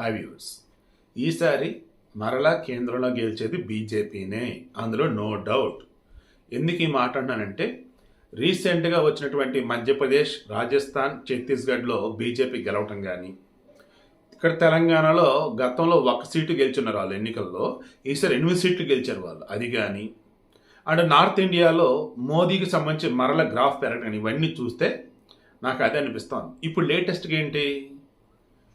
High views ఈసారి మరలా కేంద్రంలో గెలిచేది బీజేపీనే. అందులో నో డౌట్ ఎందుకు ఈ మాట అన్నానంటే రీసెంట్గా వచ్చినటువంటి మధ్యప్రదేశ్ రాజస్థాన్ ఛత్తీస్గఢ్లో బీజేపీ గెలవటం కానీ ఇక్కడ తెలంగాణలో గతంలో ఒక సీటు గెలిచున్నారు వాళ్ళు ఎన్నికల్లో. ఈసారి ఎనిమిది సీట్లు గెలిచారు వాళ్ళు. అది కానీ అండ్ నార్త్ ఇండియాలో మోదీకి సంబంధించి మరల గ్రాఫ్ పెరగడం ఇవన్నీ చూస్తే నాకు అదే అనిపిస్తాను ఇప్పుడు లేటెస్ట్గా ఏంటి?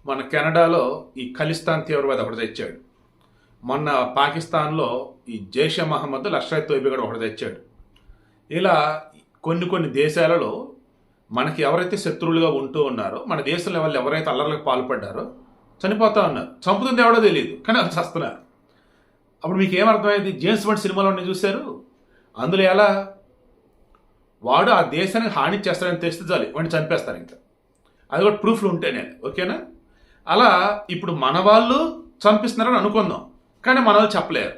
మన కెనడాలో ఈ ఖలిస్తాన్ తీవ్రవాది ఒకటి తెచ్చాడు. మొన్న పాకిస్తాన్లో ఈ జైషే మహమ్మద్ లష్కర్ తోయిబీ కూడా ఒకటి తెచ్చాడు. ఇలా కొన్ని కొన్ని దేశాలలో మనకి ఎవరైతే శత్రువులుగా ఉంటూ ఉన్నారో మన దేశంలో వాళ్ళు ఎవరైతే అల్లర్లకు పాల్పడ్డారో చనిపోతా ఉన్నారు. చంపుతుంది ఎవడో తెలియదు కానీ వాళ్ళు చస్తున్నారు. అప్పుడు మీకు ఏమర్థమైంది? జేమ్స్ బాండ్ సినిమాలో నేను చూశారు? అందులో ఎలా? వాడు ఆ దేశానికి హాని చేస్తాడని తెలిస్తే చాలు వాడిని చంపేస్తారు ఇంకా. అది కూడా ప్రూఫ్లు ఉంటేనే ఓకేనా? అలా ఇప్పుడు మన వాళ్ళు చంపిస్తున్నారని అనుకుందాం. కానీ మన వాళ్ళు చెప్పలేరు.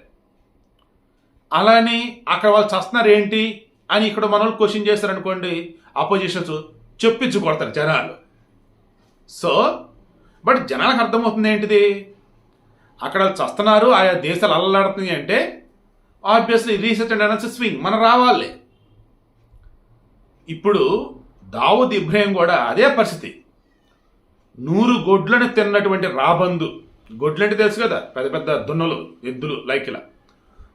అలాని అక్కడ వాళ్ళు చస్తున్నారు ఏంటి అని ఇక్కడ మన వాళ్ళు క్వశ్చన్ చేస్తారనుకోండి అపోజిషన్స్ చెప్పించు కొడతారు జనాలు. సో బట్ జనాలకు అర్థమవుతుంది ఏంటిది? అక్కడ వాళ్ళు చస్తున్నారు ఆయా దేశాలు అల్లలాడుతుంది అంటే obviously research and analysis swing మనం రావాలి. ఇప్పుడు దావుద్ ఇబ్రాహిం కూడా అదే పరిస్థితి. నూరు గొడ్లను తిన్నటువంటి రాబందు. గొడ్లు అంటే తెలుసు కదా పెద్ద పెద్ద దున్నలు ఎద్దులు లైక్ ఇలా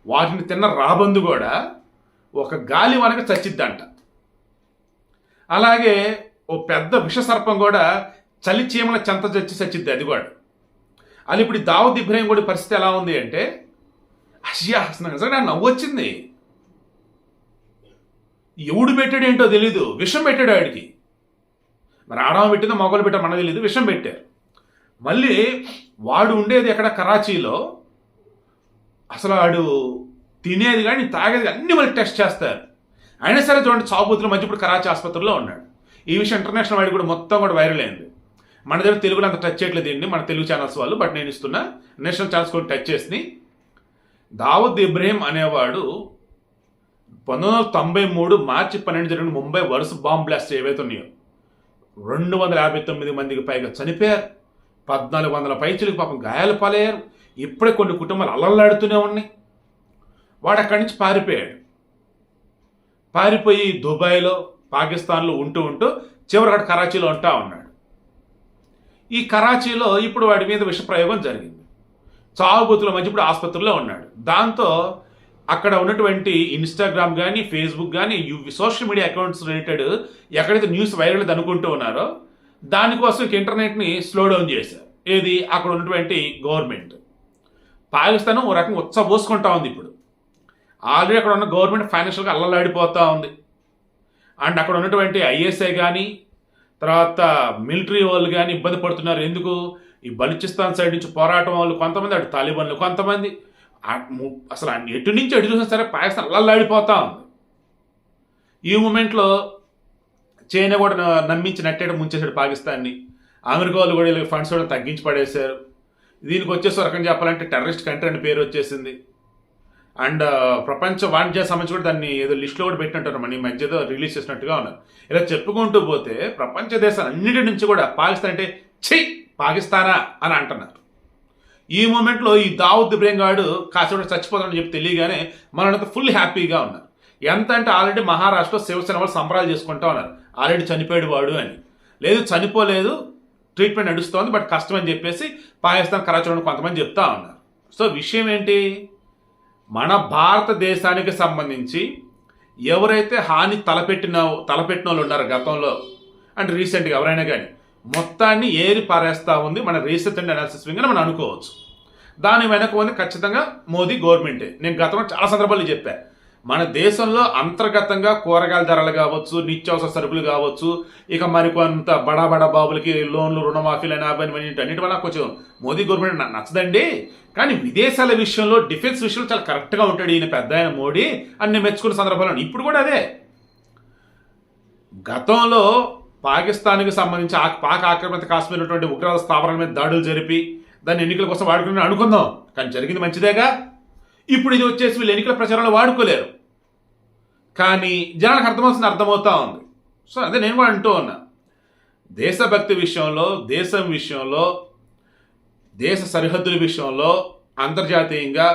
వాటిని తిన్న రాబందు కూడా ఒక గాలి వనక చచ్చిద్దంట. అలాగే ఓ పెద్ద విషసర్పం కూడా చలి చీమల చెంత చచ్చి చచ్చిద్ది అది కూడా. అది ఇప్పుడు ఈ దావుద్ ఇబ్రాహిం కూడా పరిస్థితి ఎలా ఉంది అంటే అయ్యా అసలు నిజంగా నాకు నవ్వు వచ్చింది. ఎవడు పెట్టాడు ఏంటో తెలీదు. విషం పెట్టాడు ఆడికి. మరి ఆడవ పెట్టిందో మొగలు పెట్టా మన తెలియదు విషం పెట్టారు. మళ్ళీ వాడు ఉండేది ఎక్కడ? కరాచీలో. అసలు వాడు తినేది కానీ తాగేది అన్ని మళ్ళీ టెస్ట్ చేస్తారు. అయినా సరే చూడండి చావుబూతులు మంచి ఇప్పుడు కరాచీ ఆసుపత్రిలో ఉన్నాడు. ఈ విషయం ఇంటర్నేషనల్ వైడ్ కూడా మొత్తం కూడా వైరల్ అయింది. మన దగ్గర తెలుగులో అంత టచ్ చేయట్లేదు దీన్ని మన తెలుగు ఛానల్స్ వాళ్ళు బట్ నేను ఇస్తున్నా నేషనల్ ఛానల్స్ కూడా టచ్ చేసి దావుద్ ఇబ్రహీం అనేవాడు పంతొమ్మిది వందల తొంభై మూడు మార్చి పన్నెండు జరిగిన ముంబై వరుస బాంబ్ బ్లాస్ట్ ఏవైతే ఉన్నాయో రెండు వందల యాభై తొమ్మిది మందికి పైగా చనిపోయారు. పద్నాలుగు వందల పైచులకు పాపం గాయాలు పాలయ్యారు. ఇప్పుడే కొన్ని కుటుంబాలు అల్లల్లాడుతూనే ఉన్నాయి. వాడు అక్కడి నుంచి పారిపోయాడు. పారిపోయి దుబాయ్లో పాకిస్తాన్లో ఉంటూ ఉంటూ చివరికాడు కరాచీలో ఉంటా ఉన్నాడు. ఈ కరాచీలో ఇప్పుడు వాడి మీద విషప్రయోగం జరిగింది. చావుబూతుల మధ్య ఇప్పుడు ఆసుపత్రిలో ఉన్నాడు. దాంతో అక్కడ ఉన్నటువంటి ఇన్స్టాగ్రామ్ కానీ ఫేస్బుక్ కానీ సోషల్ మీడియా అకౌంట్స్ రిలేటెడ్ ఎక్కడైతే న్యూస్ వైరల్ అనుకుంటూ ఉన్నారో దానికోసం ఇంటర్నెట్ని స్లో డౌన్ చేశారు. ఏది? అక్కడ ఉన్నటువంటి గవర్నమెంట్ పాకిస్తాన్ ఓ రకంగా ఉత్సపోసుకుంటా ఉంది ఇప్పుడు. ఆల్రెడీ అక్కడ ఉన్న గవర్నమెంట్ ఫైనాన్షియల్గా అల్లలాడిపోతూ ఉంది. అండ్ అక్కడ ఉన్నటువంటి ఐఎస్ఐ కానీ తర్వాత మిలిటరీ వాళ్ళు కానీ ఇబ్బంది పడుతున్నారు. ఎందుకు? ఈ బలూచిస్తాన్ సైడ్ నుంచి పోరాటం వాళ్ళు కొంతమంది అటు తాలిబన్లు కొంతమంది. అసలు ఎటు నుంచి అటు చూసినా సరే పాకిస్తాన్ అల్లల్లాడిపోతా ఉంది. ఈ మూమెంట్లో చైనా కూడా నమ్మించి నట్టేట ముంచేశాడు పాకిస్తాన్ని. అమెరికా వాళ్ళు కూడా వీళ్ళకి ఫండ్స్ కూడా తగ్గించి పడేశారు. దీనికి వచ్చేసి రకం చెప్పాలంటే టెర్రరిస్ట్ కంట్రీ అని పేరు వచ్చేసింది. అండ్ ప్రపంచ వాణిజ్య సంబంధించి కూడా దాన్ని ఏదో లిస్ట్లో కూడా పెట్టినట్టు మన ఈ మధ్య ఏదో రిలీజ్ చేసినట్టుగా ఉన్నారు. ఇలా చెప్పుకుంటూ పోతే ప్రపంచ దేశాలన్నిటి నుంచి కూడా పాకిస్తాన్ అంటే ఛీ పాకిస్తానా అని అంటున్నారు. ఈ మూమెంట్లో ఈ దావుద్ ఇబ్రాహిం గాడు కాసేపు చచ్చిపోతాడని చెప్పి తెలియగానే మనంతా ఫుల్ హ్యాపీగా ఉన్నారు. ఎంత అంటే ఆల్రెడీ మహారాష్ట్రలో శివసేన వాళ్ళు సంబరాలు చేసుకుంటా ఉన్నారు. ఆల్రెడీ చనిపోయాడు వాడు అని. లేదు చనిపోలేదు ట్రీట్మెంట్ నడుస్తోంది బట్ కష్టం అని చెప్పేసి పాకిస్తాన్ కరాచీలో కొంతమంది చెప్తా ఉన్నారు. సో విషయం ఏంటి? మన భారతదేశానికి సంబంధించి ఎవరైతే హాని తలపెట్టిన తలపెట్టిన వాళ్ళు ఉన్నారు గతంలో అంటే రీసెంట్గా ఎవరైనా కానీ మొత్తాన్ని ఏరి పారేస్తా ఉంది మన రీసెర్చ్ అండ్ అనాలిసిస్ వింగ్ అని మనం అనుకోవచ్చు. దాని వెనక ఉంది ఖచ్చితంగా మోదీ గవర్నమెంటే. నేను గతంలో చాలా సందర్భాలు చెప్పా. మన దేశంలో అంతర్గతంగా కూరగాయల ధరలు కావచ్చు నిత్యావసర సరుకులు కావచ్చు ఇక మరికొంత బడా బడా బాబులకి లోన్లు రుణమాఫీలు అని అవన్నీ అన్నిటి వల్ల కొంచెం మోదీ గవర్నమెంట్ నాకు నచ్చదండి. కానీ విదేశాల విషయంలో డిఫెన్స్ విషయంలో చాలా కరెక్ట్గా ఉంటాడు ఈయన పెద్ద ఆయన మోడీ అని నేను మెచ్చుకున్న సందర్భాలు. ఇప్పుడు కూడా అదే. గతంలో పాకిస్తాన్కి సంబంధించి ఆ పాక్ ఆక్రమిత కాశ్మీర్ ఉన్నటువంటి ఉగ్రవాద స్థావరాల మీద దాడులు జరిపి దాన్ని ఎన్నికల కోసం వాడుకుని అనుకుందాం. కానీ జరిగింది మంచిదేగా? ఇప్పుడు ఇది వచ్చేసి వీళ్ళు ఎన్నికల ప్రచారంలో వాడుకోలేరు. కానీ జనాలకు అర్థమవుతుంది అర్థమవుతా ఉంది. సో అదే నేను కూడా అంటూ ఉన్నా. దేశభక్తి విషయంలో దేశం విషయంలో దేశ సరిహద్దుల విషయంలో అంతర్జాతీయంగా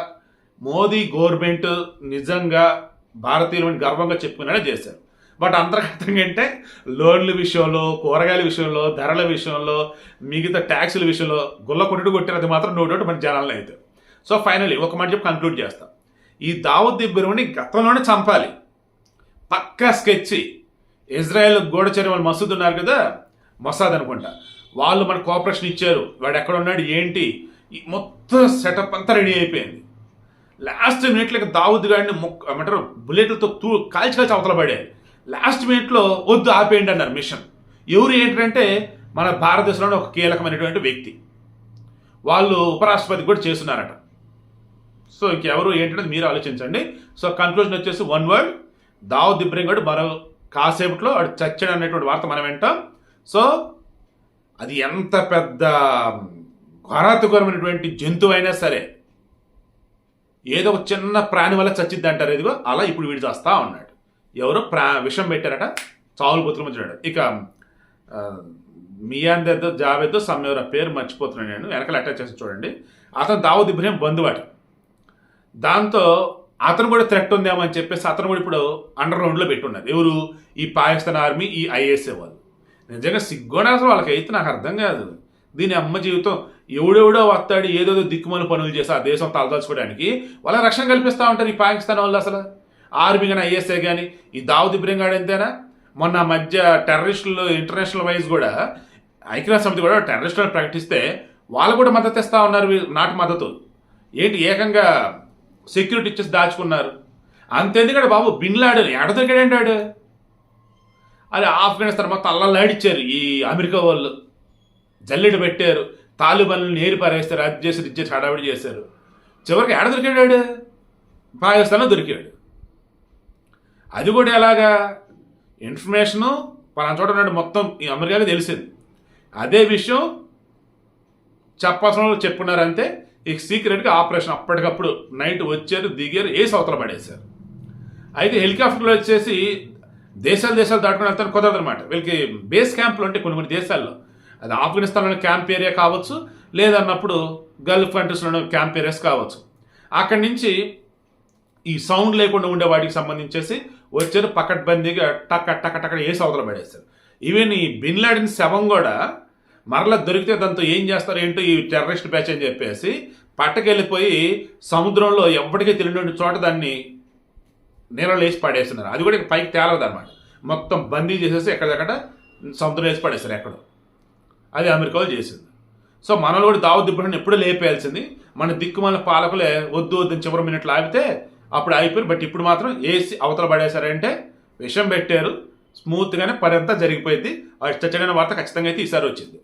మోదీ గవర్నమెంట్ నిజంగా భారతీయులని గర్వంగా చెప్పుకునేలా చేశారు. బట్ అంతర్గతంగా అంటే లోన్ల విషయంలో కూరగాయల విషయంలో ధరల విషయంలో మిగతా ట్యాక్సుల విషయంలో గుల్ల కొట్టుడు కొట్టినది మాత్రం నో డౌట్ మన జనాలను అయితే. సో ఫైనలీ ఒక మాట చెప్పి కన్క్లూడ్ చేస్తాం. ఈ దావుద్ ఇబ్బరుని గతంలోనే చంపాలి. పక్కా స్కెచ్. ఇజ్రాయెల్ గూఢచర్య వాళ్ళు మసూద్ ఉన్నారు కదా మొసాద్ అనుకుంటా. వాళ్ళు మన కోఆపరేషన్ ఇచ్చారు. వాడు ఎక్కడ ఉన్నాడు ఏంటి? మొత్తం సెటప్ అంతా రెడీ అయిపోయింది. లాస్ట్ మినిట్లకి దావుద్ గాడిని మొక్క ఏమంటారు బుల్లెట్లతో తూ కాల్చి కాల్చి అవతల పడేది లాస్ట్ మినిట్లో వద్దు ఆపేయండి అన్నారు మిషన్. ఎవరు ఏంటంటే మన భారతదేశంలోనే ఒక కీలకమైనటువంటి వ్యక్తి. వాళ్ళు ఉపరాష్ట్రపతి కూడా చేస్తున్నారట. సో ఇంకెవరు ఏంటనేది మీరు ఆలోచించండి. సో కన్క్లూజన్ వచ్చేసి వన్ వర్డ్ దావుద్ ఇబ్రహీం గడు మరో కాసేపట్లో వాడు చచ్చాడు అనేటువంటి వార్త మనం వింటాం. సో అది ఎంత పెద్ద ఘోరాతుకరమైనటువంటి జంతువు అయినా సరే ఏదో ఒక చిన్న ప్రాణి వల్ల చచ్చిద్ది అంటారు ఇదిగో అలా ఇప్పుడు వీడు చేస్తా ఉన్నాడు. ఎవరో ప్రా విషం పెట్టారట చావులు బతులు మధ్య ఇక ఆ, మియాందేదో జావేదో సమ్మెవర పేరు మర్చిపోతున్నాను నేను వెనకాల అటాచ్ చేసి చూడండి. అతను దావుద్ ఇబ్రహీం బంధువాట దాంతో అతను కూడా థ్రెట్ ఉందేమో అని చెప్పేసి అతను కూడా ఇప్పుడు అండర్ గ్రౌండ్లో పెట్టున్నారు ఎవరు? ఈ పాకిస్తాన్ ఆర్మీ ఈ ఐఎస్ఏ వాళ్ళు. నిజంగా సిగ్గుండా అసలు వాళ్ళకి అయితే నాకు అర్థం కాదు. దీని అమ్మ జీవితం ఎవడెవడో వస్తాడు ఏదేదో దిక్కుమని పనులు చేసి ఆ దేశం తలదాల్చుకోవడానికి వాళ్ళ రక్షణ కల్పిస్తూ ఉంటారు ఈ పాకిస్తాన్ వాళ్ళు అసలు. ఆర్మీ కానీ ఐఎస్ఏ కానీ ఈ దావుద్ ఇబ్రహీం గాడు ఎంతేనా? మొన్న మధ్య టెర్రరిస్టులు ఇంటర్నేషనల్ వైజ్ కూడా ఐక్యరాజ్య సమితి కూడా టెర్రరిస్టులను ప్రకటిస్తే వాళ్ళు కూడా మద్దతు ఇస్తూ ఉన్నారు వీ- నాటి మద్దతు. ఏంటి ఏకంగా సెక్యూరిటీ ఇచ్చేసి దాచుకున్నారు? అంతెందుకంటే బాబు బిన్లాడు ఎడ దొరికాడంటాడు అది ఆఫ్ఘనిస్తాన్ మొత్తం అల్లలాడిచ్చారు ఈ అమెరికా వాళ్ళు. జల్లెడ పెట్టారు తాలిబన్లు నేరు పారేస్తారు అది చేసి ఇది చేసి హడావిడి చేశారు. చివరికి ఎడ దొరికాడు పాకిస్తాన్లో దొరికాడు. అది కూడా ఎలాగా? ఇన్ఫర్మేషను పలానా చోట ఉన్నాడు మొత్తం ఈ అమెరికాకి తెలిసింది. అదే విషయం చెప్పాల్సిన వాళ్ళు చెప్పున్నారంతే ఇక సీక్రెట్గా ఆపరేషన్ అప్పటికప్పుడు నైట్ వచ్చారు దిగారు ఏ అవతల పడేశారు. అయితే హెలికాప్టర్లో వచ్చేసి దేశాలు దేశాలు దాటుకుని వెళ్తారు కుదరదనమాట వీళ్ళకి బేస్ క్యాంపులు ఉంటాయి కొన్ని కొన్ని దేశాల్లో. అది ఆఫ్ఘనిస్తాన్లోని క్యాంప్ ఏరియా కావచ్చు లేదన్నప్పుడు గల్ఫ్ కంట్రీస్లోని క్యాంప్ ఏరియాస్ కావచ్చు. అక్కడి నుంచి ఈ సౌండ్ లేకుండా ఉండే వాటికి సంబంధించేసి వచ్చారు పకడ్బందీగా టక్ టక్ టక్ వేసి అవతల పడేస్తారు. ఈవెన్ ఈ బిన్ లాడెన్ శవం కూడా మరలా దొరికితే దాంతో ఏం చేస్తారు ఏంటో ఈ టెర్రరిస్ట్ బ్యాచ్ అని చెప్పేసి పట్టకెళ్ళిపోయి సముద్రంలో ఎప్పటికీ తెలియని చోట దాన్ని నీళ్ళలో వేసి పడేస్తున్నారు. అది కూడా పైకి తేలదు అనమాట మొత్తం బందీ చేసేసి ఎక్కడెక్కడ సముద్రం వేసి పడేస్తారు ఎక్కడో. అది అమెరికాలో చేసింది. సో మనలో కూడా దావత్ ఇబ్రహీం ఎప్పుడూ లేపేయాల్సింది. మన దిక్కుమాల పాలకులే వద్దు వద్దు చివరి మినిట్లు ఆగితే అప్పుడు అయిపోయారు బట్ ఇప్పుడు మాత్రం ఏసి అవతల పడేశారంటే విషం పెట్టారు. స్మూత్గానే పని అంతా జరిగిపోయింది. చచ్చడైన వార్త ఖచ్చితంగా అయితే ఈసారి వచ్చింది.